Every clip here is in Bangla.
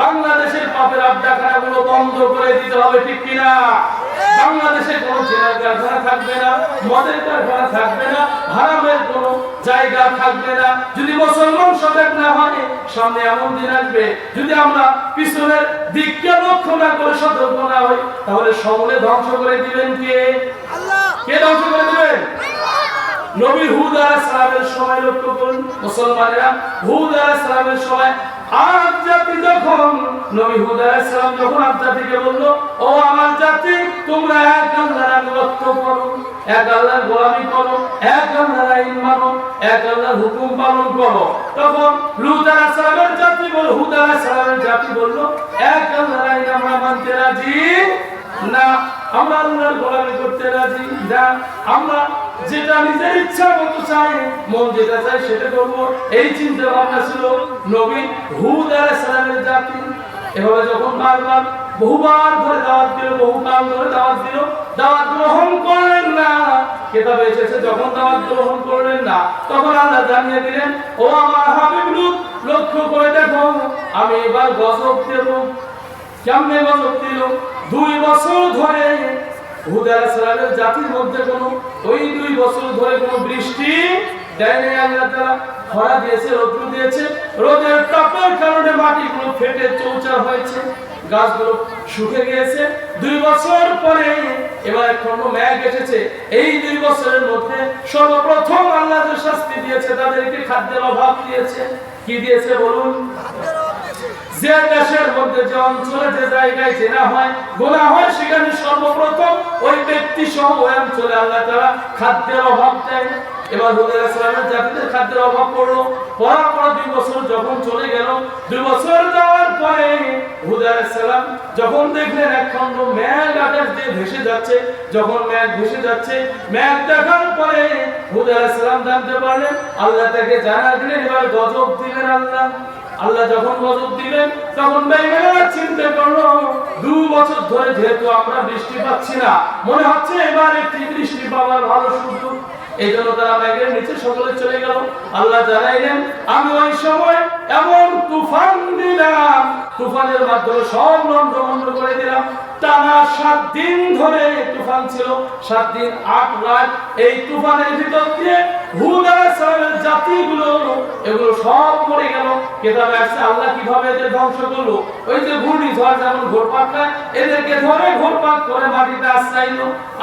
বাংলাদেশের পাপের আড্ডাখানা গুলো বন্ধ করে দিতে হবে ঠিক কিনা? বাংলাদেশে কোনো জেনার কারখানা থাকবে না মদের কারখানা থাকবে না হারামের কোনো জায়গা থাকবে না। যদি মুসলমান সজাগ না হয় সামনে এমন দিন আসবে। যদি আমরা পিছনের দিককে লক্ষ্য না করে সতর্ক না হই তাহলে সকলে ধ্বংস করে দিবেন কে? কে ধ্বংস করে দিবেন? নবী হুদ আলাইহিস সালামের সময় লক্ষ্য করুন মুসলমানেরা হুদ আলাইহিস সালামের সময় আরব জাতি যখন নবী হুদা ইসলাম যখন আরব জাতিকে বলল, ও আমার জাতি, তোমরা এক আল্লাহর আনুগত্য করো, এক আল্লাহর গোলামি করো, এক আল্লাহর আইন মানো, এক আল্লাহর হুকুম পালন করো। তখন লুত আলাইহিস জাতি বল হুদা আলাইহিস জাতি বলল, এক আল্লাহর আইন আমরা মানতে রাজি না, আমরা আল্লাহর গোলামি করতে রাজি না। আমরা যেটা নিজের ইচ্ছা মতো চাই, মন যেটা চাই সেটা করব। এই চিন্তা ভাবনা ছিল নবী হুদ আলাইহিস সালামের জাতি। এভাবে যখন বারবার, বহুবার ধরে দাওয়াত দিল বহু ধরে দাওয়াত দিল, দাওয়াত গ্রহণ করলেন না। কেতাবে এসেছে, যখন দাওয়াত গ্রহণ করলেন না, তখন আল্লাহ জানিয়ে দিলেন, ও আমার হাবিব লুত লক্ষ্য করে দেখো, আমি এবার গজব দেবো। কেমনে গজব দিল? দুই বছর ধরে হুদ আলাইহিস জাতির মধ্যে কোনো ওই দুই বছর ধরে কোনো বৃষ্টি দেয়নি, আল্লাহ তাআলা খরা দিয়েছে দিয়েছে। রোদের তাপের কারণে ফেটে হয়েছে, গাছগুলো শুকে গিয়েছে। দুই বছর পরে এবার খন্ড মেঘ এসেছে। এই দুই বছরের মধ্যে সর্বপ্রথম আল্লাহ শাস্তি দিয়েছে, তাদেরকে খাদ্যের অভাব দিয়েছে। কি দিয়েছে বলুন? যে দেশের মধ্যে যে অঞ্চলে যে জায়গায় জেনা হয়, গোনা হয়, সেখানে সর্বপ্রথম ওই ব্যক্তি সহ ওই অঞ্চলে আল্লাহ তারা খাদ্যের অভাব দেয় এবার হুদের ইসলামের জাতিদের খাদ্যের অভাব পড়ল। পড়ার পর দুই বছর যখন চলে গেল, দুই বছর যাওয়ার পরে হুদার সালাম যখন দেখলেন এক খন্ড মেঘ আকাশ দিয়ে ভেসে যাচ্ছে, যখন মেঘ ভেসে যাচ্ছে মেঘ দেখার পরে হুদার সালাম জানতে পারলেন, আল্লাহ তাকে জানা দিলেন, এবার গজব দিলেন আল্লাহ। আল্লাহ যখন গজব দিলেন, তখন চিন্তা করল দু বছর ধরে যেহেতু আমরা বৃষ্টি পাচ্ছি না, মনে হচ্ছে এবার একটি বৃষ্টি পাওয়ার ভালো সুযোগ। এই জন্য তারা ব্যাগের নিচে সকলে চলে গেল। আল্লাহ জানাইলেন, আমি ওই সময় এমন তুফান দিলাম, তুফানের মাধ্যমে সব লন্ড করে দিলাম। টানা সাত দিন ধরে তুফান ছিল। সাত দিন, আট রাত এই তুফানের ভিতর দিয়ে জাতিগুলো, এগুলো সব গেল। কেতাবে আল্লাহ কীভাবে এদের ধ্বংস করল? ওই যে যেমন ঘোরপাক খায়, এদেরকে ধরে ঘোরপাক করে মাটিতে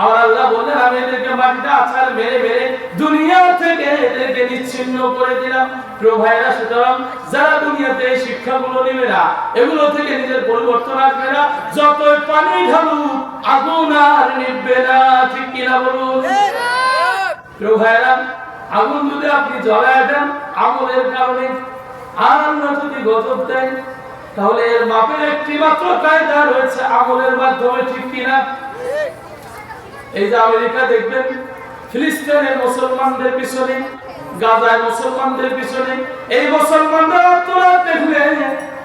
আর আল্লাহ বললেন, আমি এদেরকে মাটিতে আছাড় মেরে মেরে দুনিয়া থেকে এদেরকে নিচ্ছিন্ন করে দিলাম। প্রিয় ভাইরা সুতরাং যারা দুনিয়াতে এই শিক্ষাগুলো নেবে না, এগুলো থেকে নিজের পরিবর্তন যতই পানি ঢালুক, আগুন আর নিববে না, ঠিক কিনা বলুন? আগুন যদি আপনি জ্বলায় দেন, আমলের কারণে। আর আল্লাহ যদি গজব তাহলে এর মাপের একটি মাত্র কায়দা রয়েছে আমলের মাধ্যমে, ঠিক কিনা? এই যে আমেরিকা দেখবেন, ফিলিস্তিনের মুসলমানদের পিছনে, গাজায় মুসলমানদের পিছনে, এই মুসলমানরা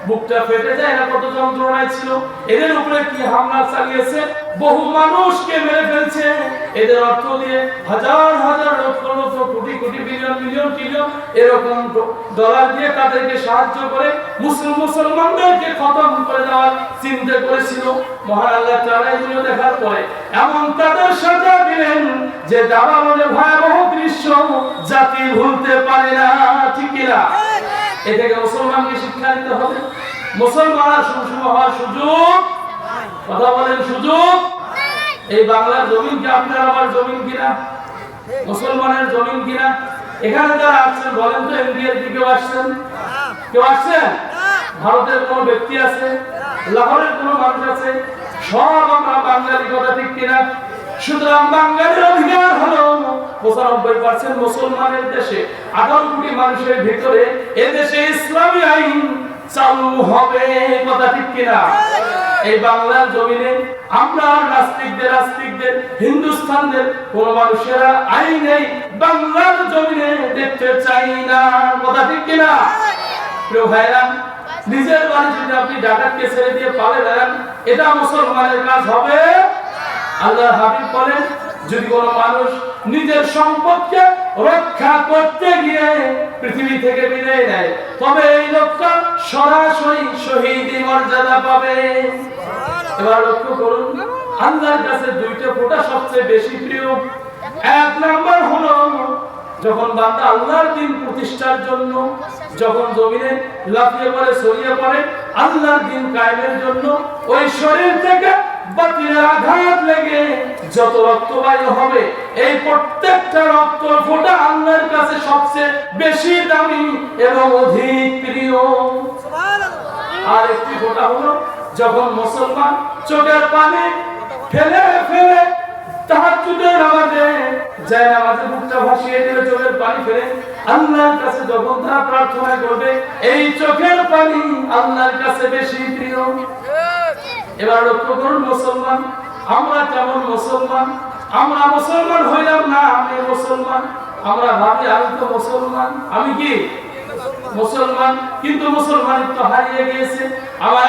বুকটা ফেটে যায় না, কত যন্ত্রণায় ছিল। এদের উপরে কি হামলা চালিয়েছে? বহু মানুষকে মেরে ফেলছে। এদের অর্থ দিয়ে হাজার হাজার lakh lakh crore crore billion million trillion এরকম ডলার দিয়ে তাদেরকে সাহায্য করে মুসলিম মুসলমানদেরকে খতম করে দেওয়ার চিন্তা করেছিল। মহান আল্লাহ তাআলা এগুলো দেখার পরে এমন তাদের সাজা দিলেন যে দাবা বলে ভয়াবহ দৃশ্য জাতি ভুলতে পারে না, ঠিক কিনা? এ থেকে মুসলমানকে শিক্ষা দিতে হবে। মুসলমান সুষম হওয়ার সুযোগ। কথা বলেন, সুযোগ। এই বাংলার জমিন কি? আপনার আমার জমিন কিনা? মুসলমানের জমিন কিনা? এখানে যারা আসছেন, বলেন তো ইন্ডিয়ার কি কেউ আসছেন? কেউ আসছেন? ভারতের কোন ব্যক্তি আছে? লাহোরের কোন মানুষ আছে? সব আমরা বাঙালি কথা ঠিক কিনা? সুতরাং বাঙালির পঁচানব্বই পার্সেন্ট মুসলমানের দেশে মানুষের ভিতরে এ দেশে ইসলামী আইন চালু হবে, কথা ঠিক কিনা? এই বাংলার জমিনে আমরা নাস্তিকদের কোন বাংলার জমিনে দেখতে চাই না, কথা ঠিক কিনা? প্রিয় ভাইরা, নিজের বাড়ি যদি আপনি ডাকাতকে ছেড়ে দিয়ে পালে দেন, এটা মুসলমানের কাজ হবে? আল্লাহ হাবিব বলেন যদি কোনো মানুষ নিজের সম্পদকে রক্ষা করতে গিয়ে পৃথিবী থেকে বিদায় নেয়, তবে এই লোকটা সরাসরি শহীদ মর্যাদা পাবে। এবার লক্ষ্য করুন, আল্লাহর কাছে দুইটা ফোঁটা সবচেয়ে বেশি প্রিয়। এক নাম্বার হলো, যখন বান্দা আল্লাহর দিন প্রতিষ্ঠার জন্য, যখন জমিনে লাফিয়ে পড়ে, ছড়িয়ে পড়ে, আল্লাহর দিন কায়েমের জন্য ওই শরীর থেকে বাতিলের আঘাত লেগে যত রক্তবায়ু হবে এই প্রত্যেকটা রক্ত ফোঁটা আল্লাহর কাছে সবচেয়ে বেশি দামি এবং অধিক প্রিয়। আর একটি ফোঁটা হলো যখন মুসলমান চোখের পানি ফেলে ফেলে তাহাজ্জুদের নামাজে যায় নামাজে মুখটা ভাসিয়ে চোখের পানি ফেলে আল্লাহর কাছে যখন তারা প্রার্থনা করবে এই চোখের পানি আল্লাহর কাছে বেশি প্রিয়। এবার লক্ষ্য করুন মুসলমান, আমরা কেমন মুসলমান? আমরা মুসলমান হইলাম না, আমি মুসলমান। আমরা ভাবি আমি তো মুসলমান। আমি কি? মুসলমান। কিন্তু মুসলমান তো হারিয়ে গিয়েছে। আমার